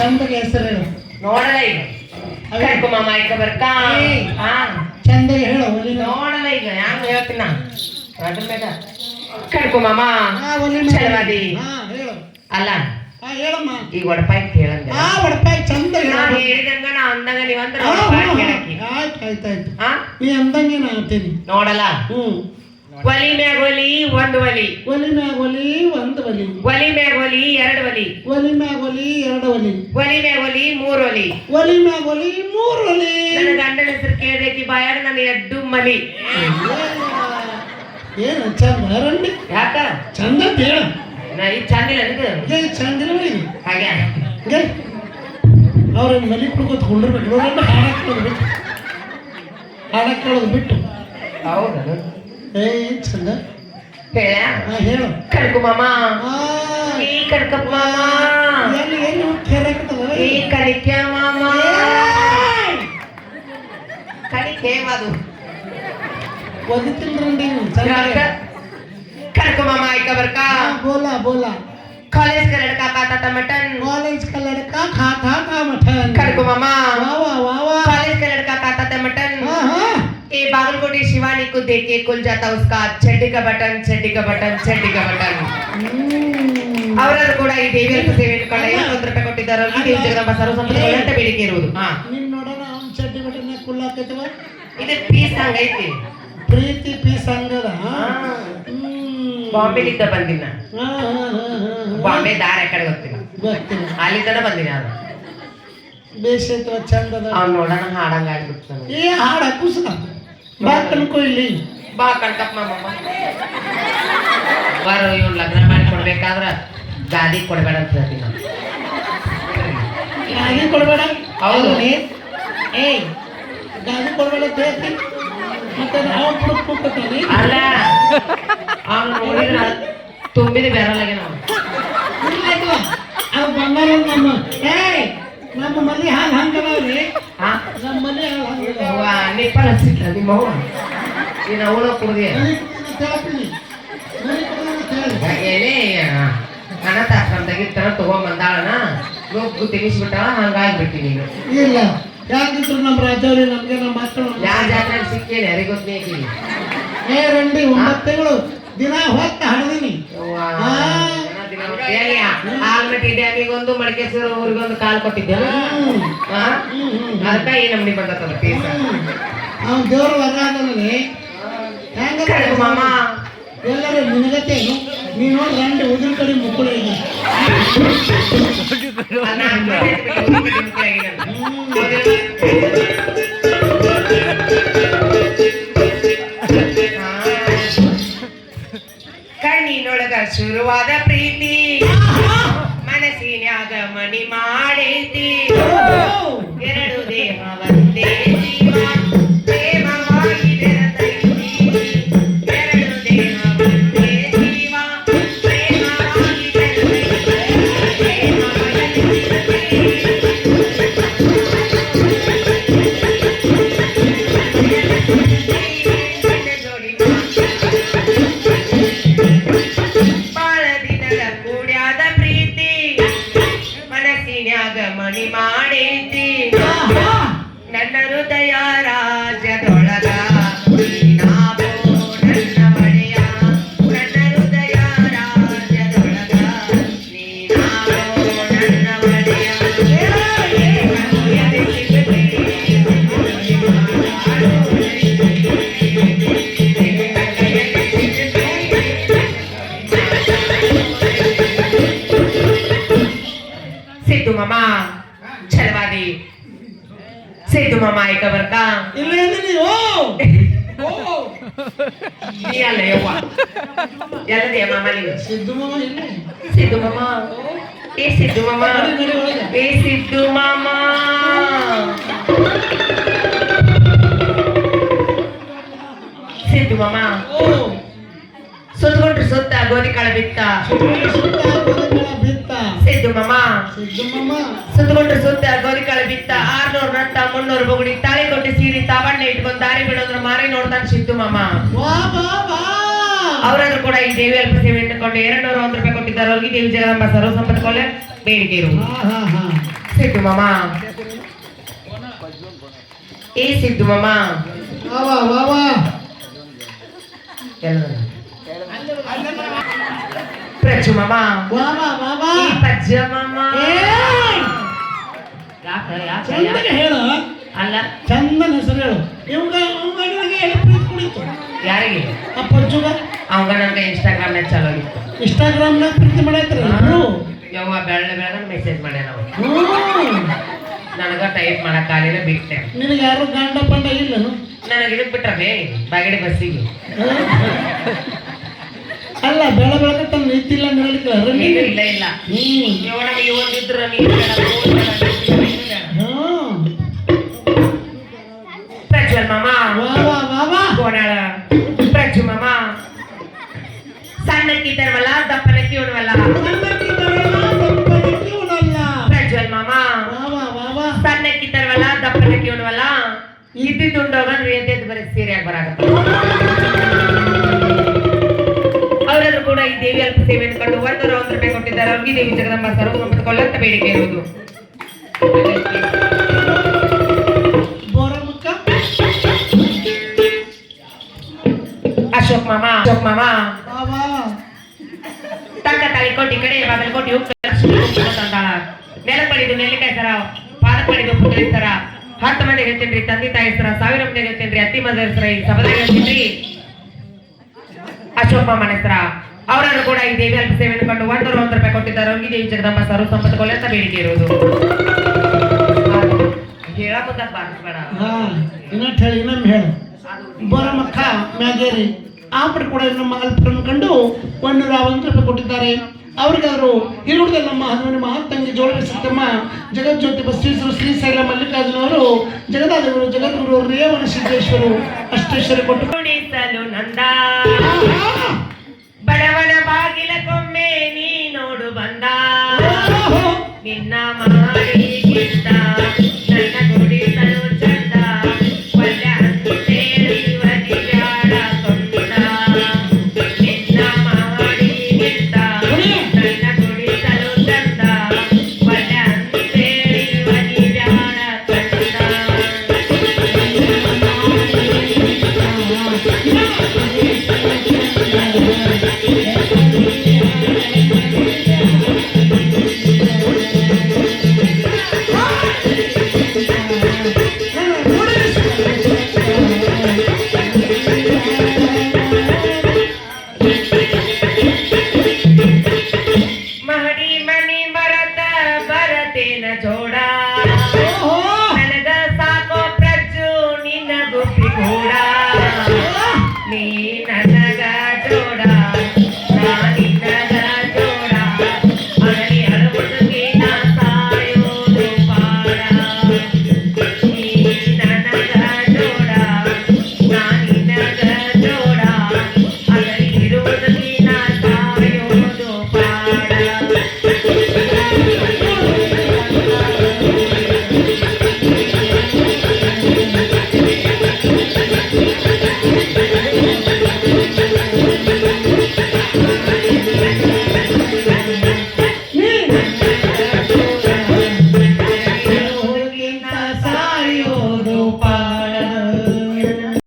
ಚಂದಗೆ ಹೆಸರು ಹೇಳು. ನೋಡಲ್ಲ ಈಗ ಅದೇ. ಕರ್ಕೊ ಮಾಮ ಆಯ್ಕ ಬರ್ಕಾ ಹಾ ಚಂದಗೆ ಹೇಳು ನೋಡಲ್ಲ ಈಗ ಹ್ಯಾಂಗ ಹೇಳ್ತೀನ ಅದ್ರ ಮೇಲೆ. ಕರ್ಕೊ ಮಾಮ ಹಾ ಒಲಿನ ಚಲವಾದಿ ಅಲ್ಲ. ಈಗ ಒಡಪಾಯಿ ಕೇಳಂಗ ಒಡಪಾಯಿ ಚಂದ ನಾ ಹೇಳು ಹೇಳಿದಂಗ ನಾ ಅಂದಂಗ ನೀವ್ ಅಂದ್ರೆ ಹಾ, ಒಡಪಾಯಿ ಹಾ, ಆಯ್ತು ಆಯ್ತು ಆಯ್ತು. ನೀ ಅಂದಂಗೆ ನಾನು ಅಂತೀನಿ ನೋಡಲ್ಲ ಹ್ಮ್. ಒಲಿ ಮ್ಯಾಗ ಒಲಿ ಒಂದ್ ಒಲಿ. ಒಲಿ ಮ್ಯಾಗ ಒಲಿ ಒಂದು ಒಲಿ. ಒಲಿ ಮ್ಯಾಗ ಒಲಿ ಎರಡ್ ಒಲಿ. ಒಲಿ ಮ್ಯಾಗ ಒಲಿ ಎರಡು ಒಲಿ. ಒಲಿ ಮ್ಯಾಗ ಒಲಿ ಮೂರ್ ಒಲಿ. ಒಲಿ ಮ್ಯಾಗ ಒಲಿ ಮೂರು ಒಲಿ. ನನ್ನ ಗಂಡನ ಹೆಸರು ಕೇಳ್ದೈತಿ ಬಾಯಾಗ ನನ್ನ ಎಡ್ಡು ಮಲಿ. ಏನು ಚಂದ ರಂಡಿ ಯಾಕ? ಚಂದ ಅಂತ ಹೇಳು ನಾ ಈಗ ಚಂದಿಲ್ಲ ನಿಂದು ಏ ಚಂದ ಇಲ್ಲ ಹಾಗೆ? ಅವ್ರ ಅವ್ರನ್ನ ಮಲಿ ಕುಡ್ಕೋತ ಕುಂಡಿರ್ಬೇಕು. ಹಾಡಕ್ಕೆ ಕೇಳೋದು ಬಿಟ್ಟು. ಹಾಡಕ್ಕೆ ಕೇಳೋದು ಬಿಟ್ಟು. ಹೌದಾ? ಹೇಳ ಹಾ ಹೇಳು ಕಡ್ಕು ಮಾಮ ಆ, ಈ ಕಡ್ಕಪ್ಪ ಮಾಮ ಎಲ್ಲಿ ಎಲ್ಲಿ ಕೇಳಾಕತ್ತದ ಈ ಕಡಿಕೆ ಮಾಮ ಕಡಿಕೆ ಅದು ಒದಿತಿಲ್ರಂಡಿ ಚಂದ ಕಡ್ಕು ಮಾಮ ಆಯ್ಕ ಬರ್ಕಾ ಹಾ, ಬೋಲಾ ಬೋಲಾ कॉलेज का लड़का खाता था मटन कॉलेज का लड़का खाता था मटन कड़को मामा वाह वाह वाह वाह कॉलेज का लड़का खाता था मटन हाँ हाँ ये बागलकोटी शिवानी को देख के खुल जाता उसका चड्डी का बटन चड्डी का बटन चड्डी का बटन ಹ್ಮ್. ಅವರನ್ನು ಕೂಡ ಈ ದೇವಿಯ ಸೇವೆ ಇಟ್ಕೊಂಡು ಐವತ್ತೊಂದು ರೂಪಾಯಿ ಕೊಟ್ಟಿದ್ದಾರೆ ಈ ದೇವಿ ಜಗದಂಬ ಸರ್ವಸಂಪತ್ತು ಅಂತ ಬೇಡಿಕೆ ಇರುವುದು ಹಾ ನಿನ್ ನೋಡೋಣ ಅವ್ನ್ ಚಡ್ಡಿ ಬಟನ್ ಕುಲ್ಲಾಕೈತವ ಇದು ಪೀಸ್ ಹಂಗೈತಿ ಪ್ರೀತಿ ಪೀಸ್ ಹಂಗದ ಹಾ. ಹ್ಮ್. ಬಾಂಬೆಲಿದ್ದ ಬಂದಿನ ಹಾ, ಹಾ, ಹಾ, ಹಾ, ಹಾ. ಬಾಂಬೆ ದಾರ ಕಡೆ ಗೊತ್ತಿಲ್ಲ ಗೊತ್ತಿಲ್ಲ ಅಲ್ಲಿದ್ದನ ಬಂದಿನ ಅದು ಬೇಸೈತವ ಚಂದದ ಅವ್ನು ನೋಡೋಣ ಹಾಡಂಗ ಆಗ್ಬಿಡ್ತು ಏ ಹಾಡ ಕುಸ ಬಾ ಕಣ್ಕೊ ಇಲ್ಲಿ ಬಾ ಕಣ್ಕಪ್ಪ ಮಾಮ. ಬಾರ ಇವ್ನು ಲಗ್ನ ಮಾಡಿ ಕೊಡ್ಬೇಕಾದ್ರ ಗಾದಿ ಕೊಡಬೇಡ ಅಂತ ಹೇಳ್ತೀನಿ ನಾನು. ಗಾದಿ ಕೊಡಬೇಡ? ಹೌದು. ನೀ ಏಯ್ ಗಾದಿ ಕೊಡಬೇಡ ಅಂತ ಹೇಳ್ತೀನಿ ಮತ್ತೆ ನಾವು ಅಲ್ಲ? ಅವ್ನು ನೋಡಿದ್ರ ತುಂಬಿದ ಬೇರಲ್ಲಾಗೆ ನಾವು ಬಂಗಾರ ನಮ್ಮ ಏಯ್ ನಮ್ಮ ಮನೆ ಹಾಲು ಹಂಗದವ್ರಿ. ಹಾ ನಮ್ಮ ಮನೆ ಹಾಲು ನಿಪ್ಪಲ್ ಹಚ್ಚಿಟ್ಲ ನಿಮ್ಮ ಅವ್ವ. ನೀನು ಅವಳ ಕುಡ್ದಿ. ಏನೇ ಹೇಳಿ ಏನೇ ಅನಾಥಾಶ್ರಮದಾಗಿರ್ತಾನ ತಗೊಂಬಂದಾಳನ ನುಗ್ಗು ತಿನ್ನಿಸ್ಬಿಟ್ಟಾಳ ಹಂಗಾಗ್ಬಿಟ್ಟಿ ನೀನು. ಇಲ್ಲ. ಯಾಕಿದ್ರು ನಮ್ಮ ರಾಜವ್ರಿ ನಮ್ಗೆ ನಮ್ಮ ಮಕ್ಕಳು ಯಾರ ಜಾತ್ರೆ ಸಿಕ್ಕೇನೆ ಯಾರಿಗೆ ಗೊತ್ತೇ ರೀ ಏ ರಂಡಿ ಒಂಬತ್ತು ತಿಂಗಳು ದಿನ ಹೊತ್ತ ಹಡ್ದೀನಿ ಆಲ್ಮಟ್ಟಿ ಡ್ಯಾಮಿಗೊಂದು ಮಡಿಕೇಶ್ವರ ಊರಿಗೊಂದು ಕಾಲ್ ಕೊಟ್ಟಿದ್ದೆ ಅದಕ್ಕ ಈ ನಮ್ನಿ ಬಂದತ್ತಲ್ಲ ಪೀಸ ಅವ್ನು ದೇವ್ರ ವರ ಅದನಲ್ಲಿ ಕಡ್ಕು ಮಾಮ. ಎಲ್ಲರೂ ನಿನಗತ್ತೆ ನೀ ನೋಡಿ ರಂಡಿ ಉದ್ರ ಕಡೆ ಮುಕ್ಕಳು ಸಿದ್ದು ಮಾಮ ಆಯ್ಕ ಬರ್ಕ ಇಲ್ಲ ಇದೀನಿ ಓ ಓ ನೀ ಅಲ್ಲ ಯವ್ವ ಎಲ್ಲದೇ ಮಾಮ ನೀನು ಸಿದ್ದು ಮಾಮ ಇಲ್ಲ ಸಿದ್ದು ಮಾಮ ಏ ಸಿದ್ದು ಮಾಮ ನಡಿ, ನಡಿ ಒಳಗೆ. ಏ ಸಿದ್ದು ಮಾಮ ಸಿದ್ದು ಮಾಮ ಓ ಸುತ್ತಕೊಂಡ್ರೆ ಸುತ್ತ ಗೋಧಿ ಕಾಳ ಬಿತ್ತ ಸುತ್ತ ಬದುಕಳ ಬಿತ್ತ ಸಿದ್ದು ಮಾಮ ಸಿದ್ದು ಮಾಮ ಸುತ್ತಕೊಂಡ್ರೆ ಸುತ್ತ ಗೋಧಿ ಕಾಳ ಬಿತ್ತ ಆರ್ನೂರ್ ನಟ್ಟ ಮುನ್ನೂರು ಬಗುಡಿ ತಾಳಿ ಕೊಟ್ಟು ಸೀರಿ ತಾವಣ್ಣ ಇಟ್ಕೊಂಡ್ ದಾರಿ ಬಿಡೋದ್ರ ಮಾರಿ ನೋಡ್ತಾನೆ ಸಿದ್ದು ಮಾಮ ವಾ ಬಾ ಬಾ ಅವರಾದ್ರೂ ಕೂಡ ಈ ದೇವಿ ಅಲ್ಪ ಸೇವೆ ಇಟ್ಟುಕೊಂಡು ಎರಡ್ ನೂರ ಒಂದು ರೂಪಾಯಿ ಕೊಟ್ಟಿದ್ದಾರೆ ಅವ್ರಿಗೆ ದೇವಿ ಜಗದಂಬ ಸರ್ವ ಸಂಪತ್ತು ಕೊಲೆ ಬೇಡಿಕೆ ಇರು ಹಾ ಹಾ ಹಾ ಸಿದ್ದು ಮಾಮ ಏ ಸಿದ್ದು ಮಾಮ ವಾ ಏಯ್! ಯಾಕ ಯಾಕ ಚಂದನ ಹೇಳು. ಅಲ್ಲ. ಚಂದನ ಹೆಸರು ಹೇಳು. ಇವಾಗ ಅವಾಗ ಎಲ್ಲಿ ಪ್ರೀತಿ ಕುಡಿತು ಯಾರಿಗೆ? ಆ ಪಂಚುಗ? ಅವಂಗ ನನಗೆ ಇನ್ಸ್ಟಾಗ್ರಾಮ್ ನ್ಯಾಗ ಚಲೋ ಆಗಿತ್ತು ಇನ್ಸ್ಟಾಗ್ರಾಮ್ನಾಗ ಪ್ರೀತಿ ಮಾಡೈತ್ರಿ ಯವ್ವ ಬೆಳ್ಳ ಮೆಸೇಜ್ ಮಾಡ್ಯಾನ ಅವ ನನಗ ಟೈಪ್ ಮಾಡಕ್ ಆಗಲಿಲ್ಲ ಬಿಟ್ಟೆ ನಿನಗೆ ಯಾರು ಗಂಡ ಪಂಡ ಇಲ್ಲ ನನಗೆ ಇದಕ್ಕೆ ಬಿಟ್ರಬೇ ಬಾಗಡಿ ಬಸ್ಸಿಗೆ. ಅಲ್ಲ ಬೆಳ ಬೆಳಗ್ಗೆ ತನ್ನ ನಿಂತಿಲ್ಲ ನಿಲ್ಲಲಿಕ್ಕೆ ಏನು ಇಲ್ಲ ಇಲ್ಲ ಹ್ಮ್ ಇವ ನಮಗೆ ಇವೊಂದಿದ್ರು ನೀನು ಬೇಡ, ಅವ್ನು ಬೇಡ, ನೀನು ಬೇಡ. ಹ್ಮ್ ಪ್ರಜ್ವಲ್ ಮಾಮ ವಾ ವಾ ವಾ ವಾ ಕೋಣಾಳ ಪ್ರಜ್ಜು ಮಾಮ ಸಣ್ಣಕ್ಕಿ ತರವಲ್ಲ ದಪ್ಪನಕ್ಕಿ ಉಣವಲ್ಲ ಪ್ರಜ್ವಲ್ ಮಾಮ ವಾ ವಾ ವಾ ವಾ ಸಣ್ಣಕ್ಕಿ ತರವಲ್ಲ ದಪ್ಪನಕ್ಕಿ ಉಣವಲ್ಲ ಇದ್ದಿದ್ದು ಉಂಡೋಗಂದ್ರೆ ಎದ್ದೆದ್ದು ಬರೀ ಸೀರೆಯಾಗಿ ಬರಾಕತ್ತ ಅವರಾದ್ರೂ ಕೂಡ ಈ ದೇವಿ ಅಲ್ಪ ಸೇವೆಯನ್ನು ಕಂಡು ಒಂದು ಒಂದು ರೂಪಾಯಿ ಕೊಟ್ಟಿದ್ದಾರೆ. ಅವ್ರಿಗೆ ದೇವಿ ಜಗದಂಬ ಸರ್ವ ಕೊಳ್ಳಂತ ಬೇಡಿಕೆ ಇರುವುದು. ಅಶೋಕ್ ಮಾಮ ಅಶೋಕ್ ಮಾಮ. ತಕ್ಕ ತಾಳಿ ಕೊಟ್ಟಿ ಕಡೆ ಬಾಗಲು ಕೊಟ್ಟಿ ನೆಲ ಪಡಿದು ನೆಲ್ಲಿಕಾಯಿ ಸರ ಪಾದ ಪಡಿದು ಪುತ್ರಿ ಸರ ಹತ್ತು ಮಂದಿ ಹೇಳ್ತೇನ್ರಿ ತಂದೆ ತಾಯಿ ಸರ ಸಾವಿರ ಮಂದಿ ಹೇಳ್ತೇನ್ರಿ ಅತ್ತಿ ಮಂದಿರ ಸರ ಈ ಸಭದಾಗ ಹೇಳ್ತೇನ್ರಿ ಅಶೋಕ್ ಮಾಮನ ಹೆಸರ ಅವರನ್ನು ಕೂಡ ಈ ದೇವಿ ಅಲ್ಪ ಸೇವೆಯನ್ನು ಕಂಡು ಒಂದು ಒಂದು ರೂಪಾಯಿ ಕೊಟ್ಟಿದ್ದಾರೆ. ಅವ್ರಿಗೆ ದೇವಿ ಜಗದಮ್ಮ ಸರ್ವ ಸಂಪತ್ತು ಕೊಲೆ ಅಂತ ಬೇಡಿಕೆ ಇರುವುದು. ಹೇಳ ಮುಂದ ಬಾರಿಸ್ಬೇಡ ಹಾ ಇನ್ನೊಟ್ಟು ಹೇಳಿ ಇನ್ನೊಮ್ಮೆ ಹೇಳು. ಬೋರಮಕ್ಕ ಮ್ಯಾಗೇರಿ ಆಪಡ ಕೂಡ ನಮ್ಮ ಅಲ್ಪರನ್ನು ಕಂಡು ಒಂದೂರ ಒಂದು ರೂಪಾಯಿ ಕೊಟ್ಟಿದ್ದಾರೆ. ಅವ್ರಿಗಾದ್ರು ಇರುವುದಲ್ಲ ನಮ್ಮ ಹನುಮನ ಮಹಾತಂಗಿ ಜೋಳ ಸಿದ್ದಮ್ಮ ಜಗಜ್ಯೋತಿ ಸೈಲ ಶ್ರೀಶೈಲ ಮಲ್ಲಿಕಾರ್ಜುನವರು ಜಗದಾದೇವರು ಜಗದ್ಗುರು ರೇವಣ ಸಿದ್ದೇಶ್ವರು ಅಷ್ಟೇಶ್ವರ ಕೊಟ್ಟು ನಂದ. ಬಡವನ ಬಾಗಿಲ ಕೊಮ್ಮೆ ನೀ ನೋಡು ಬಂದ. ನಿನ್ನ